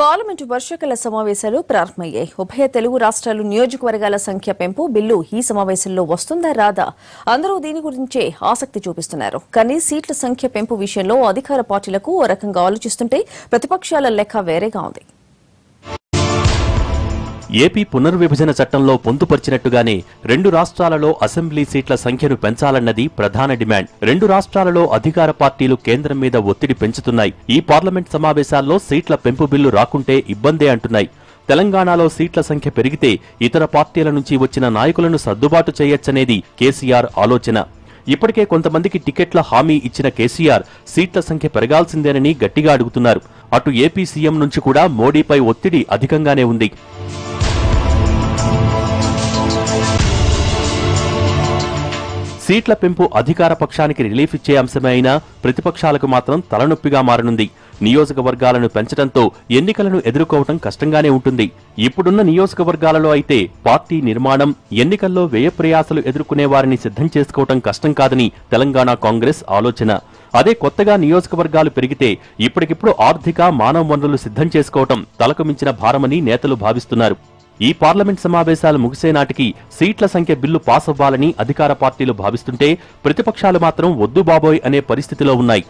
Parliament వర్షాకాల సమావేశాలు ప్రారంభమయ్యాయి. ఉభయ తెలుగు రాష్ట్రాలు నియోజకవర్గాల సంఖ్య పెంపు బిల్లు ఈ సమావేశంలో వస్తుందా రాదా? అందరూ దీని గురించే ఆసక్తి చూపిస్తున్నారు. కానీ సీట్ల సంఖ్య పెంపు విషయంలో అధికార పార్టీలకు ఓ రకంగా ఆలోచిస్తుంటే ప్రతిపక్షాల లెక్క వేరేగా ఉంది. ఏపీ పునర్విభజన చట్టంలో పొందుపరిచినట్టుగానే రెండు రాష్ట్రాలలో అసెంబ్లీ సీట్ల సంఖ్యను పెంచాలన్నది ప్రధాన డిమాండ్. రెండు రాష్ట్రాలలో అధికార పార్టీలు కేంద్రం మీద ఒత్తిడి పెంచుతున్నాయి. ఈ పార్లమెంట్ సమావేశాల్లో సీట్ల పెంపు బిల్లు రాకుంటే ఇబ్బందే అంటున్నాయి. తెలంగాణలో సీట్ల సంఖ్య పెరిగితే ఇతర పార్టీల నుంచి వచ్చిన నాయకులను సర్దుబాటు చేయొచ్చనేది కేసీఆర్ ఆలోచన. ఇప్పటికే కొంతమందికి టికెట్ల హామీ ఇచ్చిన కేసీఆర్ సీట్ల సంఖ్య పెరగాల్సిందేనని గట్టిగా అడుగుతున్నారు. అటు ఏపీ సీఎం నుంచి కూడా మోడీపై ఒత్తిడి అధికంగానే ఉంది. సీట్ల పెంపు అధికార పక్షానికి రిలీఫ్ ఇచ్చే అంశమే అయినా ప్రతిపక్షాలకు మాత్రం తలనొప్పిగా మారనుంది. నియోజకవర్గాలను పెంచడంతో ఎన్నికలను ఎదుర్కోవటం కష్టంగానే ఉంటుంది. ఇప్పుడున్న నియోజకవర్గాలలో అయితే పార్టీ నిర్మాణం ఎన్నికల్లో వ్యయప్రయాసలు ఎదుర్కొనే వారిని సిద్ధం చేసుకోవటం కష్టం కాదని తెలంగాణ కాంగ్రెస్ ఆలోచన. అదే కొత్తగా నియోజకవర్గాలు పెరిగితే ఇప్పటికిప్పుడు ఆర్థిక మానవ వనరులు సిద్ధం చేసుకోవటం తలకు మించిన భారమని నేతలు భావిస్తున్నారు. ఈ పార్లమెంట్ సమావేశాలు ముగిసే నాటికి సీట్ల సంఖ్య బిల్లు పాస్ అవ్వాలని అధికార పార్టీలు భావిస్తుంటే ప్రతిపక్షాలు మాత్రం వద్దు బాబోయ్ అనే పరిస్థితిలో ఉన్నాయి.